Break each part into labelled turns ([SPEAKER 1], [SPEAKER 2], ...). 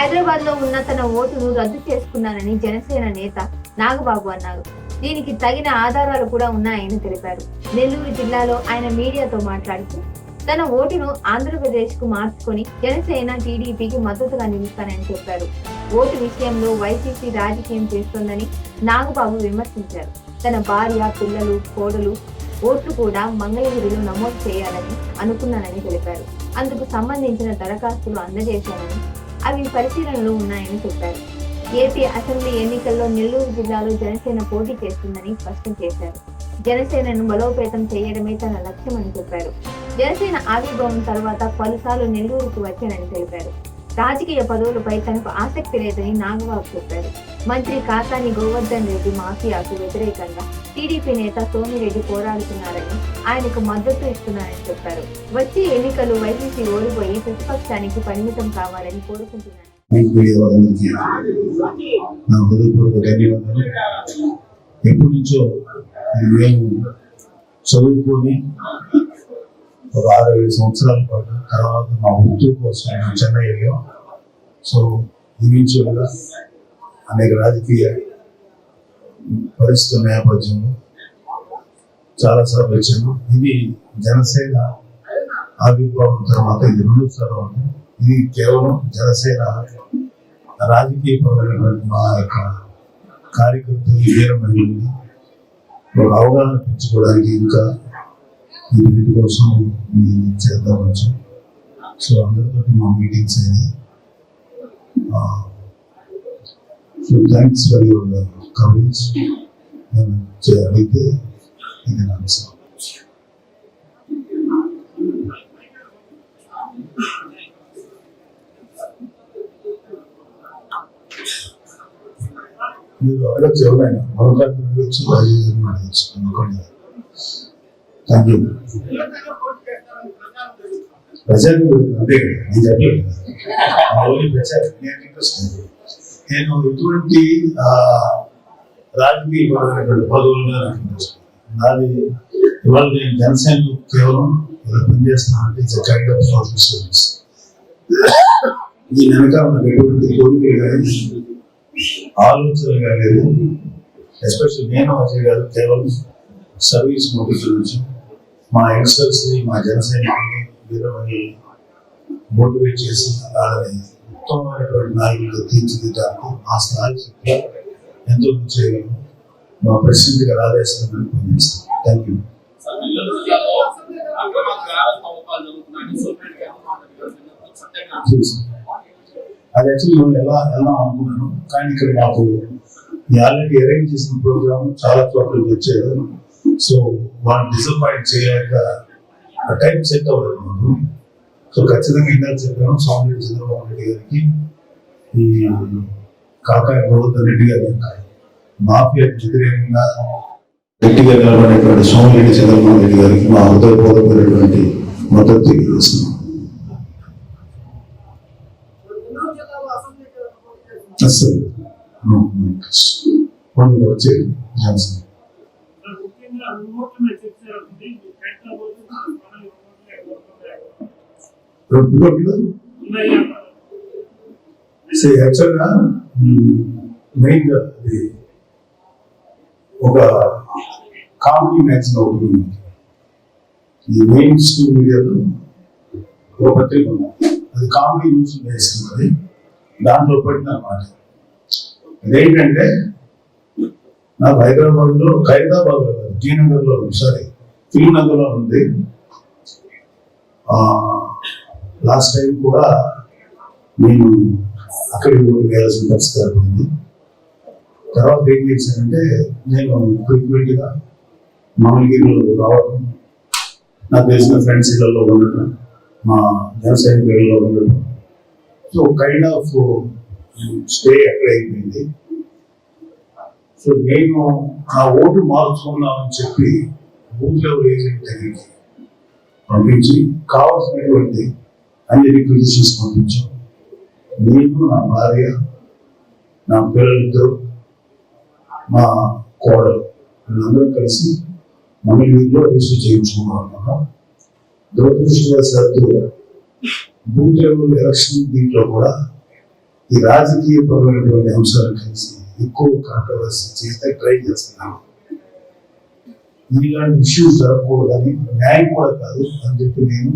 [SPEAKER 1] హైదరాబాద్లో ఉన్న తన ఓటును రద్దు చేసుకున్నానని జనసేన నేత నాగబాబు అన్నారు. దీనికి తగిన ఆధారాలు కూడా ఉన్నాయని తెలిపారు. నెల్లూరు జిల్లాలో ఆయన మీడియాతో మాట్లాడుతూ తన ఓటును ఆంధ్రప్రదేశ్కు మార్చుకొని జనసేన టీడీపీకి మద్దతుగా నిలుస్తానని చెప్పారు. ఓటు విషయంలో వైసీపీ రాజకీయం చేస్తోందని నాగబాబు విమర్శించారు. తన భార్య పిల్లలు కోడలు ఓట్లు కూడా మంగళగిరిలో నమోదు చేయాలని అనుకున్నానని తెలిపారు. అందుకు సంబంధించిన దరఖాస్తులు అందజేశానని అవి పరిశీలనలో ఉన్నాయని చెప్పారు. ఏపీ అసెంబ్లీ ఎన్నికల్లో నెల్లూరు జిల్లాలో జనసేన పోటీ చేస్తుందని స్పష్టం చేశారు. జనసేనను బలోపేతం చేయడమే తన లక్ష్యమని చెప్పారు. జనసేన ఆవిర్భావం తర్వాత పలుసార్లు నెల్లూరుకు వచ్చానని తెలిపారు. రాజకీయ పదవులపై తనకు ఆసక్తి లేదని నాగబాబు చెప్పారు. మంత్రి కాకాని గోవర్ధన్ రెడ్డి మాఫియాకు వ్యతిరేకంగా టీడీపీ నేత సోమిరెడ్డి పోరాడుతున్నారని ఆయనకు మద్దతు ఇస్తున్నారని చెప్పారు. వచ్చే ఎన్నికలు వైసీపీ ఓడిపోయి ప్రతిపక్షానికి పరిమితం కావాలని కోరుకుంటున్నారు
[SPEAKER 2] ఎప్పటి నుంచో మేము చదువుకొని ఒక ఆరు ఏడు సంవత్సరాల పాటు తర్వాత మా ఉద్యోగం కోసం మేము చెన్నై వెళ్ళాం సో ఇనిషియల్గా అనేక రాజకీయ పరిస్థితుల నేపథ్యంలో చాలాసార్లు వచ్చాను ఇది జనసేన ఆవిర్భావం తర్వాత ఇది రెండోసారి ఉంది ఇది కేవలం జనసేన రాజకీయ పరమైనటువంటి మా యొక్క కార్యకర్తలు వీర ఒక అవగాహన పెంచుకోవడానికి ఇంకా వీటి కోసం చేద్దామచ్చు. సో అందరితోటి మా మీటింగ్స్ అయినాయి. So thanks for your coverage అడిగితే ఇది నా సార్ మీరు అడగచ్చు ఎవరైనా. మరొక అడగచ్చు రాజీవ్ అడగచ్చు. అనుకోండి థ్యాంక్ యూ ప్రజలు అంటే నేను చెప్పలేదు ప్రచారం నేను ఇంట్రెస్ట్ నేను ఎటువంటి రాజకీయపరమైనటువంటి రాజకీయ పరమైనటువంటి పదవులుగా నాకు ఇంట్రెస్ట్ నాది ఇవాళ నేను జనసేనలో కేవలం ఇలా పనిచేస్తున్నానంటే it's kind of social service దీని వెనక నాకు ఎటువంటి కోరికలు కానీ ఆలోచనగా లేదు. ఎస్పెషల్ నేను అజయ్ గారు కేవలం సర్వీస్ మోటివ్ నుంచి మా యంగ్స్టర్స్ని మా జనసైనికుల్ని వీరమని మోటివేట్ చేసి వాళ్ళని ఉత్తమమైనటువంటి నాయకులుగా తీర్చిదిద్దాలని ఆ స్థాయి శక్తి ఎంతో కృషి చేయగలను మా ప్రెసిడెంట్ గారు ఆదేశాలను థ్యాంక్ యూ అది యాక్చువల్లీ మనం ఎలా వెళ్దాం అనుకున్నాను కానీ ఇక్కడ మాకు ఈ ఆల్రెడీ అరేంజ్ చేసిన ప్రోగ్రామ్ చాలా చోట్ల వచ్చారు సో వాళ్ళు డిసప్పాయింట్ చేయలేక ఆ టైం సెట్ అవ్వలేదు మాకు. సో ఖచ్చితంగా ఇందాక చెప్పాను సోమిరెడ్డి చంద్రబాబు రెడ్డి గారికి ఈ కాకాయ గోవర్ధన్ రెడ్డి గారి యొక్క మాఫియాకి వ్యతిరేకంగా గట్టిగా నిలబడేటువంటి సోమిరెడ్డి చంద్రబాబు రెడ్డి గారికి మా హృదయపూర్వకమైనటువంటి మద్దతు తెలియజేస్తున్నాం. అసలు కొన్ని వచ్చేది రెండు సో యాక్చువల్గా మెయిన్గా అది ఒక కామెడీ మ్యాచ్ ఒకటి ఉంటుంది ఈ మెయిన్ స్ట్రీమ్ మీడియాలో ఒక పత్రిక ఉంది అది కామెడీ న్యూస్ వేస్తున్నది దాంట్లో పడింది అనమాట అదేంటంటే నాకు హైదరాబాద్లో ఖైరదాబాద్లో సారీ ఫిల్మ్లో ఉంది లాస్ట్ టైం కూడా నేను అక్కడికి కూడా వేయాల్సిన పరిస్థితి ఏర్పడింది. తర్వాత ఏం చేశానంటే నేను ఫ్రీక్వెంట్గా మంగళగిరిలో రావడం నాకు తెలిసిన ఫ్రెండ్స్ ఇళ్ళలో ఉండటం మా వ్యవసాయ ఇళ్ళలో ఉండటం. సో కైండ్ ఆఫ్ స్టే అక్కడ అయిపోయింది. సో నేను నా ఓటు మార్చుకుందామని చెప్పి బూత్ లెవెల్ ఏజెంట్ దగ్గరికి పంపించి కావాల్సినటువంటి అన్ని రిక్విజిషన్స్ పంపించాం. నేను నా భార్య నా పిల్లలతో మా కోడలు వీళ్ళందరూ కలిసి మంగళగిరిలో రిజిస్టర్ చేయించుకున్నామన్నమాట దురదృష్టవశాత్తు బూత్ లెవెల్ ఎలక్షన్ దీంట్లో కూడా ఈ రాజకీయపరమైనటువంటి అంశాలు కలిసి ఎక్కువ కాంట్రవర్సీ చేస్తే ట్రై చేస్తున్నాను ఇలాంటి ఇష్యూస్ జరగకూడదని న్యాయం కూడా కాదు అని చెప్పి నేను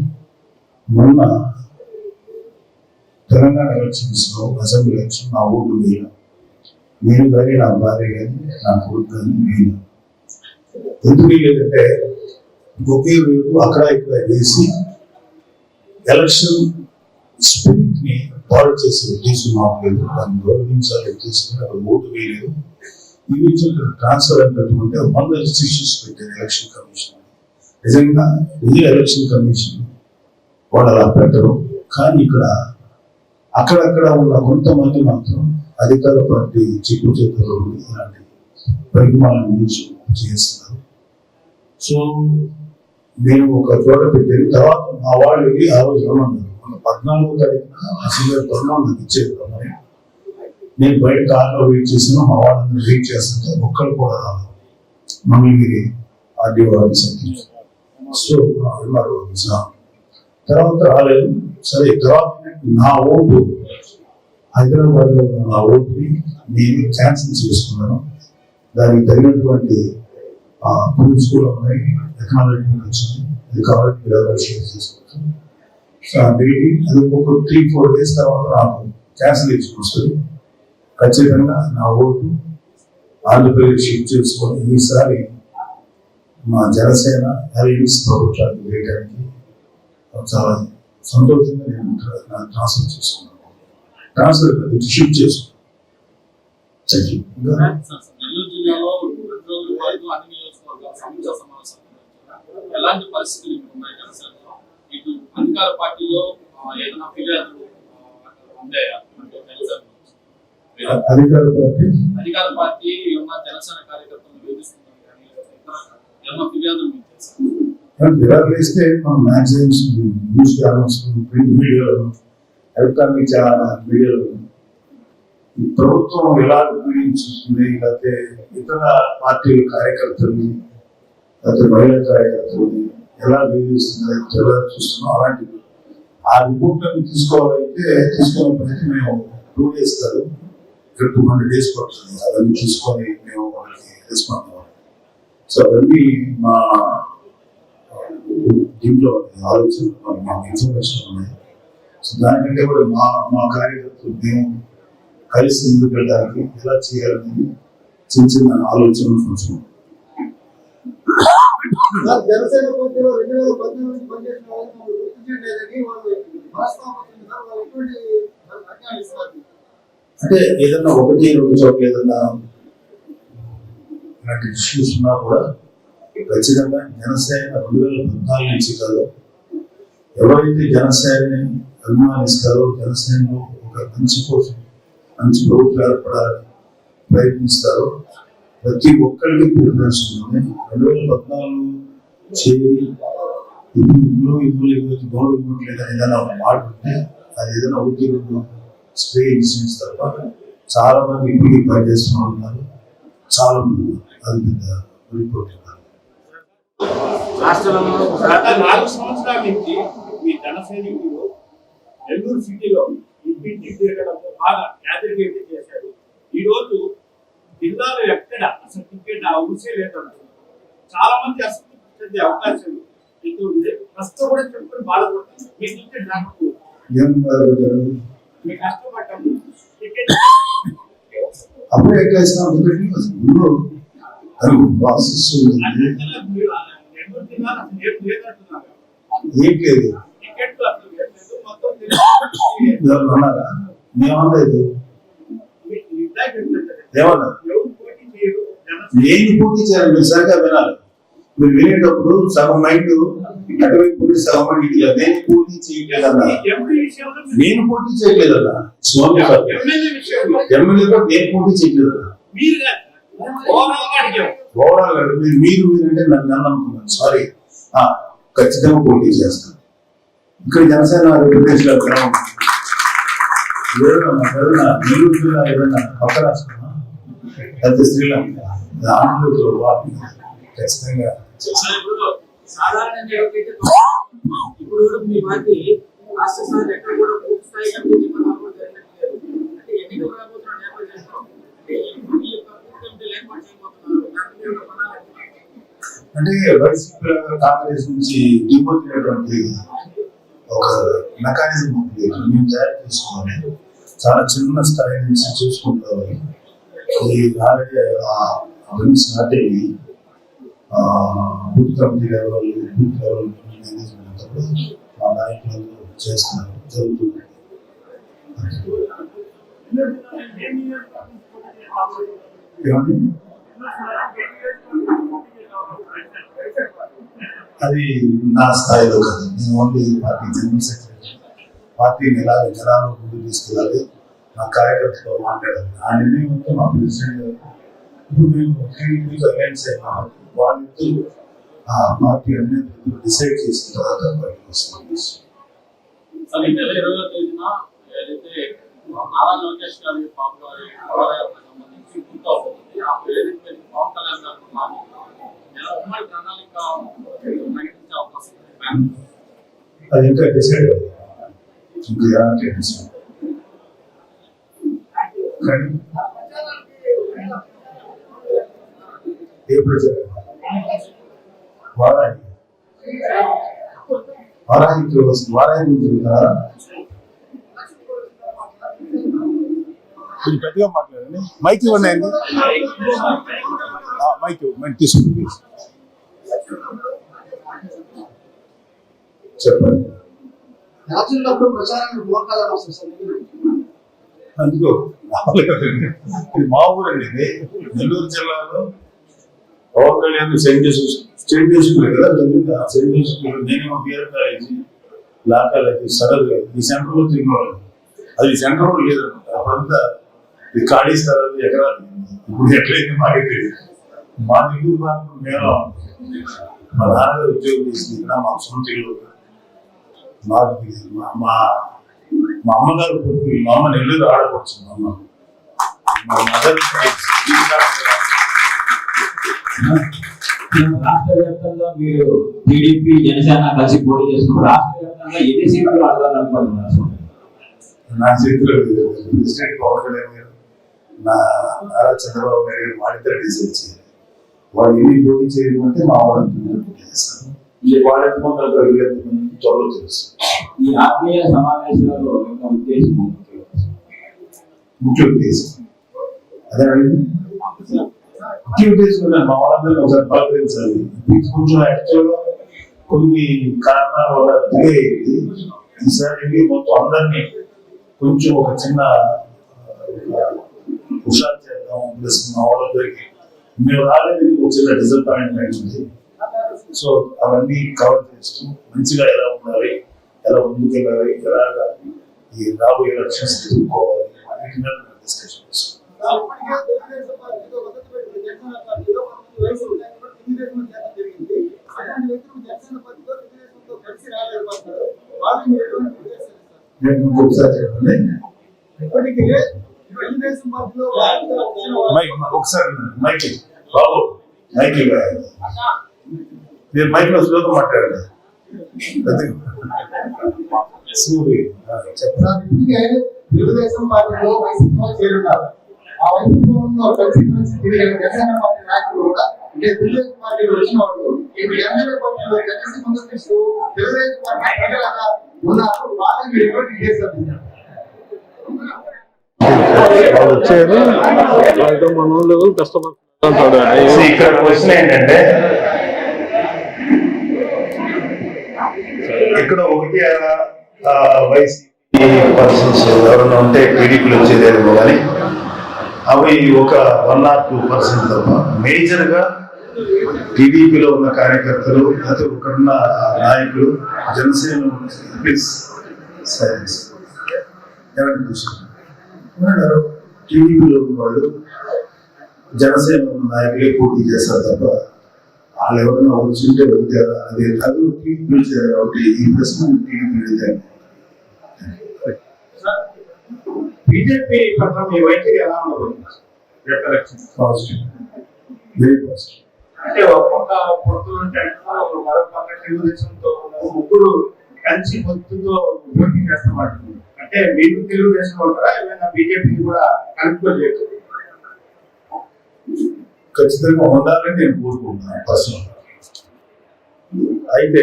[SPEAKER 2] మొన్న తెలంగాణ ఎలక్షన్స్లో అసెంబ్లీ ఎలక్షన్ నా ఓటు వేయను నేను కానీ నా భార్య కానీ నా కొడుకు కానీ వేయను. ఎందుకు లేదంటే ఒకే వేడు అక్కడ ఇక్కడ వేసి ఎలక్షన్ స్పిరిట్ ని చేసే ఉద్దేశం మాకు లేదు దాన్ని గౌరవించాలి ఉద్దేశం అక్కడ ఓటు వేయలేదు. ఈ నుంచి ట్రాన్స్ఫర్ అని పెట్టుకుంటే వంద రిస్ట్రిక్షన్స్ పెట్టారు ఎలక్షన్ కమిషన్ నిజంగా ఇది ఎలక్షన్ కమిషన్ వాళ్ళు అలా పెట్టరు. కానీ ఇక్కడ అక్కడక్కడ ఉన్న కొంతమంది మాత్రం అధికార పార్టీ చిక్కు చేతుల్లో ఉంది ఇలాంటి పరిమాణాన్ని చేస్తున్నారు. సో నేను ఒక చోట పెట్టాను. తర్వాత మా వాళ్ళు వెళ్ళి ఆ రోజు రమ్మన్నారు. మన పద్నాలుగో తారీఖున అసెంబ్లీ నాకు ఇచ్చేది రమ్మని నేను బయట కార్లో వెయిట్ చేసిన మా వాళ్ళందరూ వెయిట్ చేస్తుంటే ఒక్కరు కూడా రాదు మంగళగిరి ఆర్డీఓ ఆఫీసర్కి సో ఎంఆర్ఓ ఆఫీస్ తర్వాత రాలేదు. సరే తర్వాత నా ఓటు హైదరాబాద్లో ఉన్న నా ఓటుని నేను క్యాన్సిల్ చేసుకున్నాను. దానికి తగినటువంటి ప్రూఫ్స్ కూడా ఉన్నాయి. టెక్నాలజీ వచ్చింది. అది కావాలంటే మీరు షేర్ మీటింగ్ అది ఒక త్రీ ఫోర్ డేస్ తర్వాత నాకు క్యాన్సిలేషన్ వస్తుంది. ఖచ్చితంగా నా ఓటు ఆంధ్రప్రదేశ్ షిఫ్ట్ చేసుకొని ఈసారి మా జనసేన అలయన్స్ ప్రభుత్వానికి వేయడానికి చాలా సంతోషంగా నేను ట్రాన్స్ఫర్ చేసుకున్నాను. ట్రాన్స్ఫర్ కాదు, షిఫ్ట్ చేసుకున్నాను.
[SPEAKER 3] ఎలాంటి పరిస్థితులు ఉన్నాయి ఇటు అధికార పార్టీలో ఏదైనా? లేదా
[SPEAKER 2] అధికార పార్టీ?
[SPEAKER 3] అధికార పార్టీ ఉన్న జనసేన కార్యకర్తలు వేధిస్తున్నారు కానీ ఇతర ఏమైనా ఫిర్యాదులు మీకు తెలుసా?
[SPEAKER 2] జిరాలు వేస్తే మనం మ్యాగజైన్స్ న్యూస్ ఛానల్స్ ప్రింట్ మీడియాలో ఎలక్ట్రానిక్ ఛానల్ మీడియాలో. ఈ ప్రభుత్వం ఎలా పీడించుతుంది లేకపోతే ఇతర పార్టీల కార్యకర్తల్ని లేకపోతే మహిళా కార్యకర్తల్ని ఎలా వేధిస్తుంది ఎలా చూస్తున్నాం అలాంటివి. ఆ రిపోర్ట్లను తీసుకోవాలంటే తీసుకున్నప్పుడైతే మేము టూ డేస్ కాదు ఇక్కడ టూ హండ్రెడ్ డేస్ పడుతుంది. అవన్నీ తీసుకొని మేము వాళ్ళకి రెస్పాండ్ అవ్వాలి. సో అవన్నీ మా దీంట్లో ఆలోచన మాకు ఇన్ఫర్మేషన్ ఉన్నాయి. సో దానికంటే కూడా మా మా కార్యకర్తలు మేము కలిసి ముందుకు వెళ్ళడానికి ఎలా చేయాలనేది చిన్న చిన్న ఆలోచనలు కొంచెం
[SPEAKER 4] జనసేన పార్టీలో రెండు వేల పనిచేసిన వాళ్ళని వాళ్ళు ఇస్తారు
[SPEAKER 2] అంటే ఏదన్నా ఒకటి రెండు చోట్ల ఏదన్నా ఇలాంటి ఇష్యూస్ ఉన్నా కూడా ఖచ్చితంగా జనసేన రెండు వేల పద్నాలుగు నుంచి కాదు ఎవరైతే జనసేనని అభిమానిస్తారో జనసేనలో ఒక మంచి కోసం మంచి ప్రభుత్వం ఏర్పడాలని ప్రయత్నిస్తారో ప్రతి ఒక్కరికి ప్రిఫరెన్స్ ఉంటుంది రెండు వేల పద్నాలుగు చేరి ఇప్పుడు ఇందులో ఇందులో ఏదైతే గౌరవం ఇవ్వట్లేదు ఏదైనా ఒక మాట ఉంటే అది ఏదైనా ఉద్యోగంలో స్ప్రే ఇన్సిడెంట్స్ తప్ప చాలా మంది ఇప్పుడు పనిచేస్తున్న వాళ్ళు ఉన్నారు చాలా మంది. అది పెద్ద
[SPEAKER 5] నాలుగు సంవత్సరాల నుంచి మీ జన సైనికులు నెల్లూరు సిటీలో ఇంటింటి తిరగడంతో బాగా యాదగిరి చేశారు. ఈ రోజు జిల్లాలో ఎక్కడ అసలు టికెట్ అవసరం లేదంటున్నారు చాలా మంది అసంతృప్తి చెందే అవకాశం ఎక్కువ ఉంది ప్రస్తుతం కూడా చెప్పుకొని బాధపడుతుంది మీ నుంచి నాకు
[SPEAKER 2] ఏం బాధపడ్డారు?
[SPEAKER 5] మీ కష్టపడ్డాము టికెట్
[SPEAKER 2] అప్పుడే ఎట్లా ఇస్తాం ముందు ప్రాసెస్ ఉంది.
[SPEAKER 5] అన్నింటిలో మీరు నెల్లూరు జిల్లాలో అసలు ఏం లేదంటున్నారు.
[SPEAKER 2] ఏం లేదు.
[SPEAKER 5] టికెట్లు అసలు ఏం లేదు. మొత్తం తిరిగి
[SPEAKER 2] ఎవరు అన్నారా? మేమనలేదు
[SPEAKER 5] మీ- మీ ఇందాక చెప్పినట్టు
[SPEAKER 2] ఏమన్నారు
[SPEAKER 5] ఎవరు పోటీ చేయరు. జన
[SPEAKER 2] నేను పోటీ చేయాలి. మీరు సరిగా వినాలి. మీరు వినేటప్పుడు సగం మైండ్ అటువైపు సగం మైండ్ ఇటు లేదు. నేను పోటీ చేయట్లేదన్నా.
[SPEAKER 5] మీరు-
[SPEAKER 2] నేను పోటీ చేయట్లేదన్నా. స్వామి
[SPEAKER 5] ఎమ్మెల్యే
[SPEAKER 2] కూడా నేను పోటీ చేయట్లేదన్నా.
[SPEAKER 5] మీరు. ఓవరాల్
[SPEAKER 2] మీరు మీరు మీరంటే నన్ను నన్ను అనుకున్నాను. సారీ ఖచ్చితంగా పోటీ చేస్తాను. ఇక్కడ జనసేన రిప్రజెంటేషన్ ఏదైనా జిల్లా ఏదైనా పక్క రాష్ట్రమా? లేకపోతే శ్రీలంక ఆంధ్రప్రదేశ్లో వాటి ఖచ్చితంగా
[SPEAKER 3] సాధారణంగా ఇప్పుడు కూడా మీ పార్టీ రాష్ట్ర స్థాయిలో ఎక్కడ కూడా పూర్తి అంటే ఎన్నికలు రాబోతున్న నేపథ్యంలో ఈ యొక్క ఏర్పాటు చేయబోతున్నారు. దాని మీద
[SPEAKER 2] అంటే వైసీపీ కాంగ్రెస్ నుంచి దిగుతున్నటువంటి ఒక మెకానిజం ఉంది. మేము తయారు చేసుకోవాలి చాలా చిన్న స్థాయి నుంచి చూసుకుంటామని ఈ ఆల్రెడీ అవన్నీ స్టార్ట్ అయ్యి booth committee level booth level management మా నాయకులు చేస్తున్నారు. జరుగుతుంది. అది నా స్థాయిలో కాదు. నేను ఓన్లీ పార్టీ జనరల్ సెక్రటరీ. పార్టీని ఎలా జనాలు ముందుకు తీసుకెళ్ళాలి? నా కార్యకర్తతో మాట్లాడాలి. ఆ నిర్ణయం అంతా మా ప్రెసిడెంట్ గారు. ఇప్పుడు మేము టీడీపీకి అలయన్స్ అయినాం వాళ్ళిద్దరూ ఆ పార్టీ అధినేతలు డిసైడ్ చేసిన తర్వాత బయటకు వస్తుంది
[SPEAKER 3] అసలు ఈ నెల ఇరవై తేదీన ఏదైతే నారా లోకేష్ గారి బాబు గారి సంబంధించి పూర్తి అవుతుంది. ఆ ఏదైతే పవన్ కళ్యాణ్ గారు ఉన్నారు. నెల ఉమ్మడి ప్రణాళిక ప్రకటించే అవకాశం ఉంది.
[SPEAKER 2] అది ఇంకా డిసైడ్ అవ్వదు ఇంకా ఎలాంటి డిసైడ్ కానీ ఏ ప్రజలు వారాయి వస్తుంది కొంచెం మాట్లాడండి. మైక్ ఇవ్వండి అండి మైక్ మైక్ తీసుకుంది ప్లీజ్ చెప్పండి. అందుకో. ఇది మా ఊరండి ఇది. నెల్లూరు జిల్లాలో పవన్ కళ్యాణ్ సెండ్ చేసి సెయింట్ జోసెఫ్ కదా జరిగింది ఆ సెయింట్ జోసెఫ్ నేను బీఆర్ కాలేజీ లా కాలేజీ సరదు ఈ సెంటర్లో లో అది సెంటర్లో లేదనమాట. అవంతా ఇది ఖాళీ స్థలాలు ఎకరాలు. ఇప్పుడు ఎట్లయితే మాకే తెలియదు. మా తెలుగు ప్రాంతం మేము మా నాన్నగారు ఉద్యోగం చేసింది ఇక్కడ మా సొంత ఇల్లు మాకు తెలియదు. మా మా మా అమ్మగారు పుట్టి మా అమ్మ నెల్లూరు ఆడపడుతుంది మా అమ్మ. మా మదర్
[SPEAKER 6] రాష్ట్ర వ్యాప్తంగా మీరు టీడీపీ జనసేన కలిసి పోటీ చేస్తున్నారు. రాష్ట్ర వ్యాప్తంగా ఎన్ని సీట్లు అడగాలనుకుంటున్నారు
[SPEAKER 2] నా చేతిలో లేదు. ప్రెసిడెంట్ పవన్ కళ్యాణ్ గారు నా నారా చంద్రబాబు నాయుడు గారు వాళ్ళిద్దరు డిసైడ్ చేయాలి. వాళ్ళు ఎన్ని పోటీ చేయమంటే మా వాళ్ళు చేస్తారు వాళ్ళ ఎంతమంది వీళ్ళు ఎంతమంది త్వరలో తెలుసు.
[SPEAKER 6] ఈ ఆత్మీయ సమావేశాలలో యొక్క ఉద్దేశం?
[SPEAKER 2] ముఖ్య ఉద్దేశం. అదే యాక్టివిటీస్ ముఖ్య మా వాళ్ళందరినీ ఒకసారి పలకరించాలి కొంచెం యాక్చువల్గా కొన్ని కారణాల వల్ల డిలే అయింది ఈసారి మొత్తం అందరినీ కొంచెం ఒక చిన్న హుషారు చేద్దాం. ప్లస్ మా వాళ్ళందరికీ మేము రాలేదు ఒక చిన్న డిసప్పాయింట్మెంట్ ఉంది. సో అవన్నీ కవర్ చేస్తూ మంచిగా ఎలా ఉండాలి ఎలా ముందుకెళ్ళాలి ఎలా ఈ రాబోయే ఎలక్షన్స్ ఎదుర్కోవాలి అన్నిటి మీద డిస్కషన్ చేస్తాం ఒకసారి మైక్. బాబు మైక్ మీరు మైక్లో స్లోగా మాట్లాడండి.
[SPEAKER 4] ఇప్పటికే తెలుగుదేశం పార్టీలో వైసీపీలో చేరున్నారు ఆ వైసీపీలో కలిసి కలిసి తిరిగిన జనసేన పార్టీ నాయకులు కూడా అంటే తెలుగుదేశం పార్టీలో వచ్చిన వాళ్ళు ఇప్పుడు జనసేన పార్టీలో కలిసి ముందుకు తెలుగుదేశం పార్టీ ప్రజలుగా ఉన్నారు వాళ్ళని మీరు చేశారు
[SPEAKER 7] వచ్చారు. వాళ్ళతో మన వాళ్ళు కష్టపడుతుంటాడు
[SPEAKER 2] ఇక్కడ క్వశ్చన్ ఏంటంటే ఇక్కడ ఒకటి వైసీపీ పర్సన్స్ ఎవరైనా ఉంటే టీడీపీలు వచ్చేదేమో కానీ అవి ఒక వన్ ఆర్ టూ పర్సెంట్ తప్ప. మేజర్గా టీడీపీలో ఉన్న కార్యకర్తలు లేకపోతే ఒకరున్న నాయకులు జనసేన ప్లీజ్ సైలెన్స్ టీడీపీలో ఉన్న వాళ్ళు జనసేన ఉన్న నాయకులే పోటీ చేస్తారు తప్ప వాళ్ళు ఎవరైనా వచ్చింటే వెళ్తారా? అది అది టీడీపీ కాబట్టి ఈ ప్రశ్న టీడీపీ వెళ్తారు
[SPEAKER 5] బీజేపీ పట్ల మీ వైఖరి ఎలా ఉండబోతుంది రేపు ఎలక్షన్
[SPEAKER 2] పాజిటివ్ వెరీ పాజిటివ్
[SPEAKER 5] అంటే ఒక పక్క పొత్తులు మరొక పక్క తెలుగుదేశంతో ముగ్గురు కలిసి పొత్తుతో పోటీ చేస్తామంటున్నారు అంటే
[SPEAKER 4] అంటే మీరు తెలుగుదేశం ఉంటారా ఏమైనా బీజేపీ కూడా చేయొచ్చు
[SPEAKER 2] ఖచ్చితంగా ఉండాలని నేను కోరుకుంటున్నాను పర్సనల్ అయితే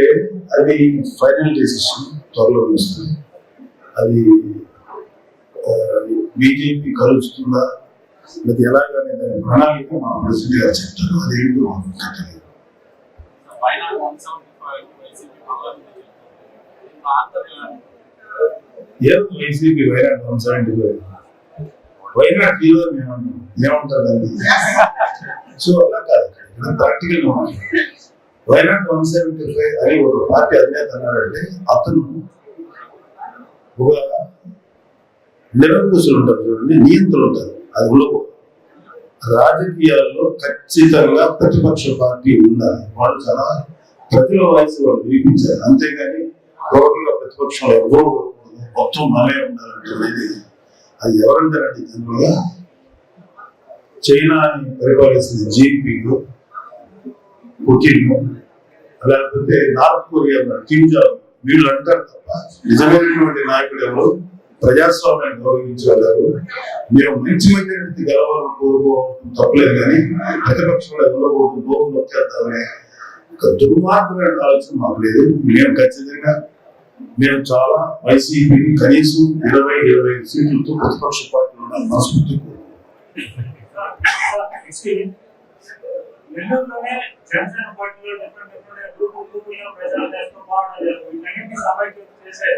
[SPEAKER 2] అది ఫైనల్ డెసిషన్ త్వరలో వస్తుంది. అది బీజేపీ కలుస్తుందా అది ఎలాగనే దాని ప్రణాళిక మా ప్రెసిడెంట్ గారు చెప్తారు. అదేంటో మాకు తెలియదు. ఏదో YCP why not one seventy five why not fever ఏమంటాం ఏమంటారు దాన్ని. సో అలా కాదు. ఇక్కడ ప్రాక్టికల్గా వన్ సెవెంటీ ఫైవ్ అని ఒక పార్టీ అధినేత అన్నారంటే అతను ఒక నిరంకుశులు ఉంటారు చూడండి నియంత్రులు ఉంటారు. అది ఉండకూడదు. రాజకీయాల్లో ఖచ్చితంగా ప్రతిపక్ష పార్టీ ఉండాలి. వాళ్ళు చాలా ప్రతిలో వయసు వాళ్ళు వినిపించారు అంతేగాని టోటల్ ప్రతిపక్షంలో ఎవరు ఉండకూడదు. మొత్తం మనమే ఉండాలంటే అది ఎవరంటారంటే జనరల్గా? చైనాని పరిపాలిస్తున్న జీపీలు పుటిన్ లేకపోతే నార్త్ కొరియా కింజా కిమ్ జాంగ్ వీళ్ళు అంటారు తప్ప నిజమైనటువంటి నాయకుడు ఎవరు? ప్రజాస్వామ్యాన్ని గౌరవించగలరు. మీరు మంచి మంచి గెలవాలని కోరుకోవడం తప్పలేదు కానీ ప్రతిపక్షంలో ఎవరు గోపు నొక్కేద్దామనే ఒక దుర్మార్గమైన ఆలోచన మాకు లేదు. మేము ఖచ్చితంగా మేము చాలా వైసీపీని కనీసం ఇరవై ఇరవై ఐదు సీట్లతో ప్రతిపక్ష పార్టీలో ఉన్న మనస్ఫూర్తి
[SPEAKER 5] నెల్లూరులోనే జనసేన పార్టీలో డిఫరెంట్ డిఫరెంట్ గ్రూప్ గ్రూపులుగా ప్రచారం చేస్తూ పోరాటం చేసే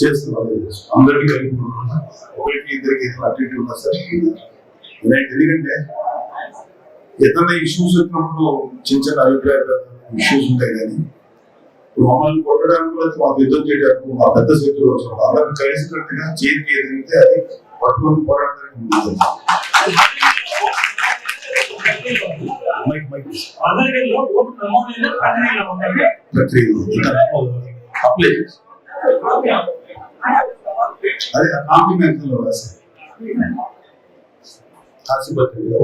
[SPEAKER 2] చేస్తున్నాం అదే చేస్తున్నాం. అందరికీ కలిపి ఉంటున్నాం. ఒకరికి ఇద్దరికి ఏదైనా అటు ఇటు ఉన్నా సరే నేను ఎందుకంటే ఏదైనా ఇష్యూస్ వచ్చినప్పుడు చిన్న చిన్న అభిప్రాయాలు ఇష్యూస్ ఉంటాయి కానీ మమ్మల్ని కొట్టడానికి కూడా మాకు యుద్ధం చేయడానికి మా పెద్ద శత్రువు వచ్చినప్పుడు అందరం కలిసికట్టుగా చేతికి ఎదిగితే అది పట్టుకొని పోరాడడానికి వెళ్తాం. మైక్ మైక్
[SPEAKER 5] అందరిలో ఓటు నమోదైన ప్రక్రియలో ఉందండి
[SPEAKER 2] ప్రక్రియలు ఇంకా అప్లై చేసి అదే ఆ కాంప్లిమెంట్లో రాశారు ఆసుపత్రిలో